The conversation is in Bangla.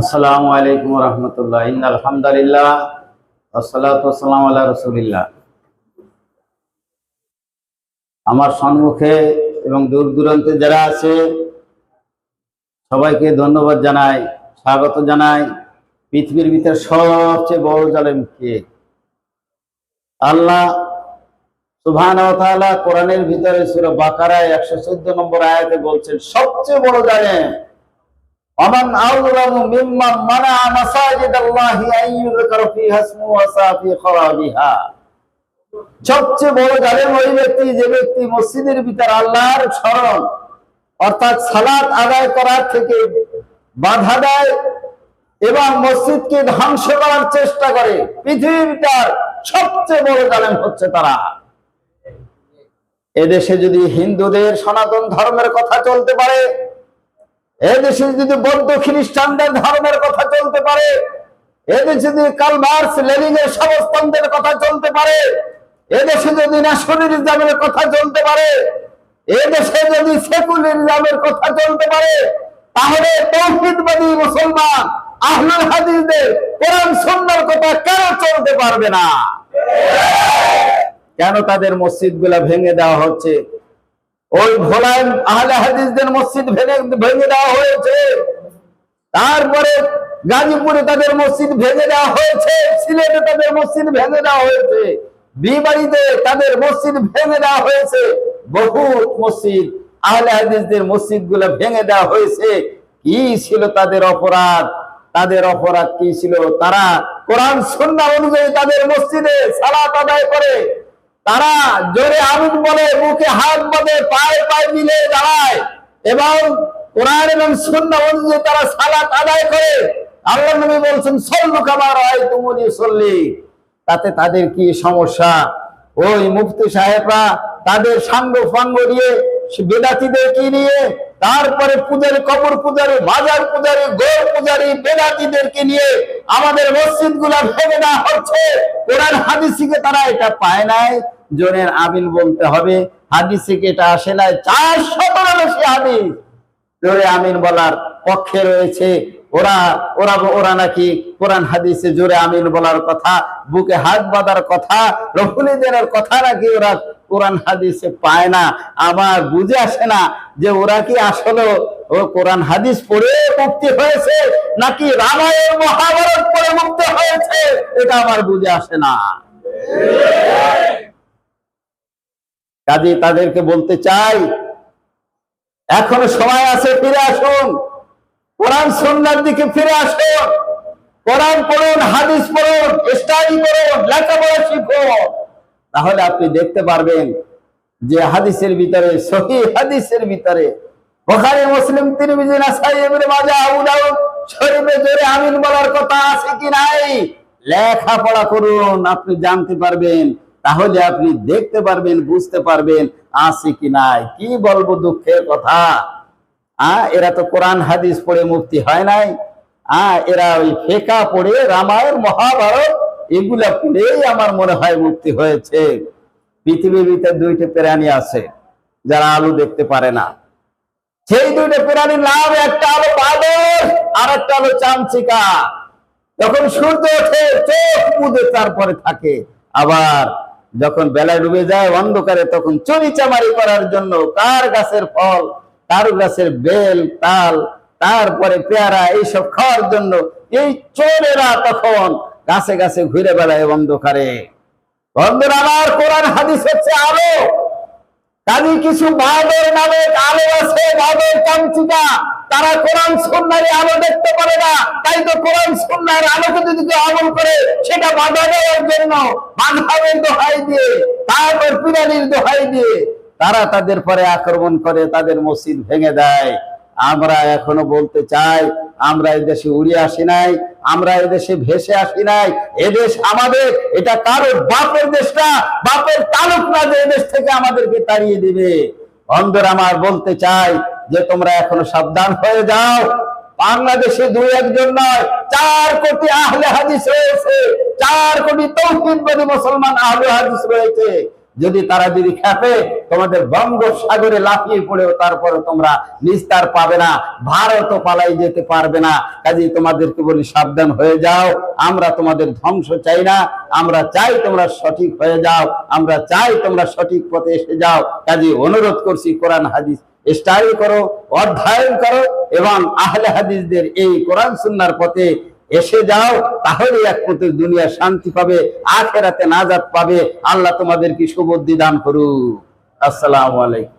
আসসালামু আলাইকুম রহমতুল্লাহ। ইন আলহামদুলিল্লাহ আসসালাম আল্লাহ রসুলিল্লাহ। আমার সম্মুখে এবং দূর দূরান্তে যারা আছে, সবাইকে ধন্যবাদ জানাই, স্বাগত জানাই। পৃথিবীর ভিতরে সবচেয়ে বড় জালেম কে? আল্লাহ সুবহান কোরআনের ভিতরে সুরা বাকারায় একশো চোদ্দ নম্বর আয়াতে বলছেন, সবচেয়ে বড় জালেম ومن أظلم ممن منع مساجد الله أن يذكر فيها اسمه وسعى في خرابها সবচেয়ে বড় জালেম ওই ব্যক্তি যে ব্যক্তি মসজিদের ভিতর আল্লাহর স্মরণ অর্থাৎ সালাত আদায় করার থেকে বাধা দেয় এবং মসজিদকে ধ্বংস করার চেষ্টা করে পৃথিবীটার সবচেয়ে বড় জালেম হচ্ছে তারা এদেশে যদি হিন্দুদের সনাতন ধর্মের কথা চলতে পারে এদেশে যদি বৌদ্ধ খ্রিস্টানদের ধর্মের কথা চলতে পারে, এদেশে যদি কালমার্স লেনিনের সমস্তদের কথা চলতে পারে, এদেশে যদি ন্যাশনালিজমের কথা চলতে পারে, এদেশে যদি সেকুলারিজমের কথা চলতে পারে, তাহলে তৌহিদবাদী মুসলমান, আহলুল হাদিসদের কোরআন সুন্নাহর কথা কেন চলতে পারবে না? কেন তাদের মসজিদগুলা ভেঙে দেওয়া হচ্ছে? ওই ভোলায় আহলে হাদিসদের মসজিদ ভেঙে ভেঙে দেওয়া হয়েছে। তারপরে গাজীপুরে তাদের মসজিদ ভেঙে দেওয়া হয়েছে, সিলেটে তাদের মসজিদ ভেঙে দেওয়া হয়েছে, বিবাড়িতে তাদের মসজিদ ভেঙে দেওয়া হয়েছে বহু মসজিদ আহলে হাদিসদের মসজিদগুলো ভেঙে দেওয়া হয়েছে। কি ছিল তাদের অপরাধ? তাদের অপরাধ কি ছিল? তারা কোরআন সন্ধ্যা অনুযায়ী তাদের মসজিদে সালাত আদায় করে। তারা জোরে আমিন বলে, মুখে হাত বাঁধে, পায়ে পায়ে মিলে দাঁড়ায়। এবং কোরআন এবং সুন্নাহ অনুযায়ী তারা সালাত আদায় করে। আল্লাহ নবী বলছেন, সল্লু কামার হয় তুমুনি সল্লি তাতে তাদের কি সমস্যা? ওই মুফতি সাহেবরা তাদের সাঙ্গ ফাঙ্গ দিয়ে বেদাতিদের কি নিয়ে? তারপরে পূজারি, কবর পূজারি, বাজার পূজারি গোর পূজারি, বেদাতিদেরকে নিয়ে আমাদের মসজিদগুলা ভেঙে দেওয়া হচ্ছে। কোরআন হাদিসিকে তারা এটা পায় নাই। জনের আমিন বলতে হবে। হাদিসিকে এটা আসে নাই? চার শতর বেশি হাদিস। জোরে আমিন বলার পক্ষে রয়েছে। ওরা ওরা ওরা নাকি কোরআন, হাদিসে জোরে আমিন বলার কথা, বুকে হাত বাঁধার কথা রফুলিদের কথা নাকি ওরা কোরআন, হাদিসে পায় না। আমার বুঝে আসে না যে ওরা কি আসলে ও কোরআন, হাদিস পড়ে মুক্তি হয়েছে নাকি রামায়ণ, মহাভারত পড়ে মুক্তি হয়েছে? এটা আমার বুঝে আসে না। কাজে তাদেরকে বলতে চাই, এখনও সময় আছে, ফিরে আসুন। কোরআন সন্ন্যার দিকে ফিরে আসুন। কোরআন পড়ুন, হাদিস পড়ুন, স্টাডি করুন, লেখাপড়া শিখুন। তাহলে আপনি দেখতে পারবেন যে হাদিসের ভিতরে, সহি হাদিসের ভিতরে বোখারি, মুসলিম, তিরমিজি, নাসাই, ইবনে মাজাহ, আবু দাউদ শরীফে জোরে আমিন বলার কথা আছে কি নাই? লেখাপড়া করুন, আপনি জানতে পারবেন তাহলে আপনি দেখতে পারবেন, বুঝতে পারবেন, আছে কি নাই, কি বলব দুঃখের কথা? আহ এরা তো কোরআন, হাদিস পড়ে মুক্তি হয় নাই। আহ এরা ওই ফেকা পড়ে, রামায়ণ, মহাভারত, এগুলা পড়েই আমার মনে হয় মুক্তি হয়েছে। পৃথিবীর ভিতরে দুইটা প্রাণী আছে, যারা আলু দেখতে পারে না। সেই দুইটা প্রাণীর নাম, একটা আলো বাদর আর একটা আলো চামচিকা। যখন সূর্য ওঠে, চোখ মুদে তারপরে থাকে। আবার যখন বেলা ডুবে যায় অন্ধকারে, তখন চুরি চামারি করার জন্য কার গাছের ফল, কার গাছের বেল, তাল, তারপরে পেয়ারা, এইসব খাওয়ার জন্য এই চোরেরা তখন গাছে গাছে ঘুরে বেড়ায় অন্ধকারে। বন্ধুরা, আমার কোরআন হাদিস হচ্ছে আলো। কাজী কিছু বাদর নামে আলো আছে বাদর চামচিকা। তারা কোরআন সন্ন্যারে আলো দেখতে পারে না। তাই তো কোরআন সন্ন্যার আলোকে যদি কেউ আমল করে, সেটা বাধা দেওয়ার জন্য মাধবের দোহাই দিয়ে, তারপর পিরানির দোহাই দিয়ে তারা তাদের পরে আক্রমণ করে, তাদের মসজিদ ভেঙে দেয়। আমরা এখনও বলতে চাই, আমরা এদেশে উড়ে আসি নাই, আমরা এদেশে ভেসে আসি নাই এদেশ আমাদের, এটা কারও বাপের দেশটা, বাপের তালুক না যে এদেশ থেকে আমাদেরকে তাড়িয়ে দিবে। অন্ধর আমার বলতে চাই যে তোমরা এখনও সাবধান হয়ে যাও, বাংলাদেশে দুই একজন নয়, চার কোটি আহলে হাদিস রয়েছে, চার কোটি তৌহিদবাদী মুসলমান আহলে হাদিস রয়েছে। যদি তারা যদি খেপে, তোমাদের বঙ্গোপসাগরে লাফিয়ে পড়েও তারপরে তোমরা নিস্তার পাবে না ভারত পালাই যেতে পারবে না। কাজে তোমাদেরকে বলি, সাবধান হয়ে যাও। আমরা তোমাদের ধ্বংস চাই না। আমরা চাই তোমরা সঠিক হয়ে যাও। আমরা চাই তোমরা সঠিক পথে এসে যাও। কাজে অনুরোধ করছি, কোরআন, হাদিস স্টাডি করো, অধ্যয়ন করো এবং আহলে হাদিসদের এই কোরআন, সুন্নার পথে এসে যাও তাহলে এক পথে দুনিয়া শান্তি পাবে, আখেরাতে নাজাদ পাবে। আল্লাহ তোমাদের কি সুবুদ্ধি দান করুক। আসসালাম আলাইকুম।